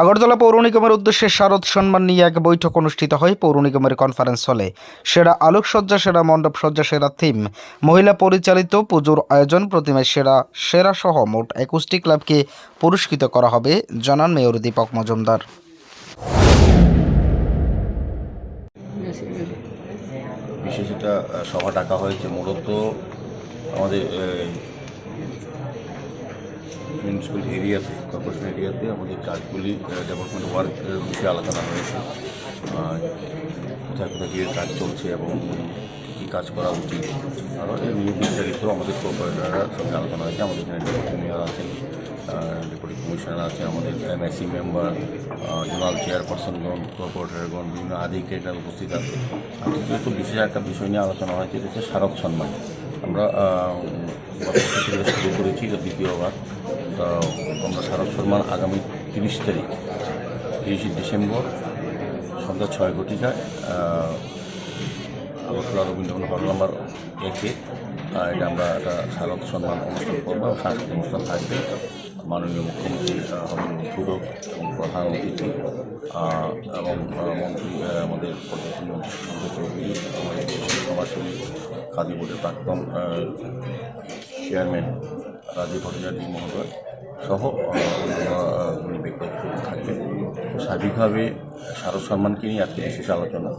আগরতলা পৌর নিগমের উদ্দেশ্যে শারদ সম্মান নিয়ে এক বৈঠক অনুষ্ঠিত হয় পৌর নিগমের কনফারেন্স হলে সেরা আলোকসজ্জা, সেরা মণ্ডপ সজ্জা, সেরা থিম মহিলা পরিচালিত পুজোর আয়োজন প্রতিমায় সেরা সেরা সহ মোট একুশটি ক্লাবকে পুরস্কৃত করা হবে, জানান মেয়র দীপক মজুমদার। বিশেষ সভা ডাকা হয়েছে। মূলত আমাদের মিউনিসিপ্যাল এরিয়াতে কর্পোরেশন এরিয়াতে আমাদের কাজগুলি ডেভেলপমেন্ট ওয়ার্ক বিষয়ে আলোচনা হয়েছে। কোথায় কোথায় গিয়ে কাজ চলছে এবং কী কাজ করা উচিত। আরও এই নিয়ে বিস্তারিত আমাদের কর্পোরেটররা সঙ্গে আলোচনা হয়েছে। আমাদের এখানে ডেপুটি মেয়র আছেন ডেপুটি কমিশনার আছে, আমাদের এমএসসি মেম্বার জোনাল চেয়ারপারসনগণ কর্পোরেটরগণ বিভিন্ন আধিকারিকরা উপস্থিত আছে। আর তৃতীয়ত বিশেষ একটা বিষয় নিয়ে আলোচনা হয়েছে এটা হচ্ছে স্মারক সম্মান আমরা থেকে শুরু করেছি দ্বিতীয়বার তো আমরা স্মারক সম্মান আগামী তিরিশ তারিখ তিরিশে ডিসেম্বর সন্ধ্যা ছয় ঘটিকায় আগরতলা রবীন্দ্রনাথ হল নাম্বার একে এটা আমরা একটা স্মারক সম্মান অনুষ্ঠান করব এবং সাংস্কৃতিক অনুষ্ঠান থাকবে মাননীয় মুখ্যমন্ত্রী হবেন উদ্বোধক এবং প্রধান অতিথি এবং মন্ত্রী আমাদের পর্যটন মন্ত্রী দেশের কাজী বোর্ডের প্রাক্তন চেয়ারম্যান রাজীব ভট্টাচার্য মহোদয় সহ ব্যক্তি তো সার্বিকভাবে শাহরুখ সম্মানকে নিয়ে আজকে বিশেষ আলোচনা।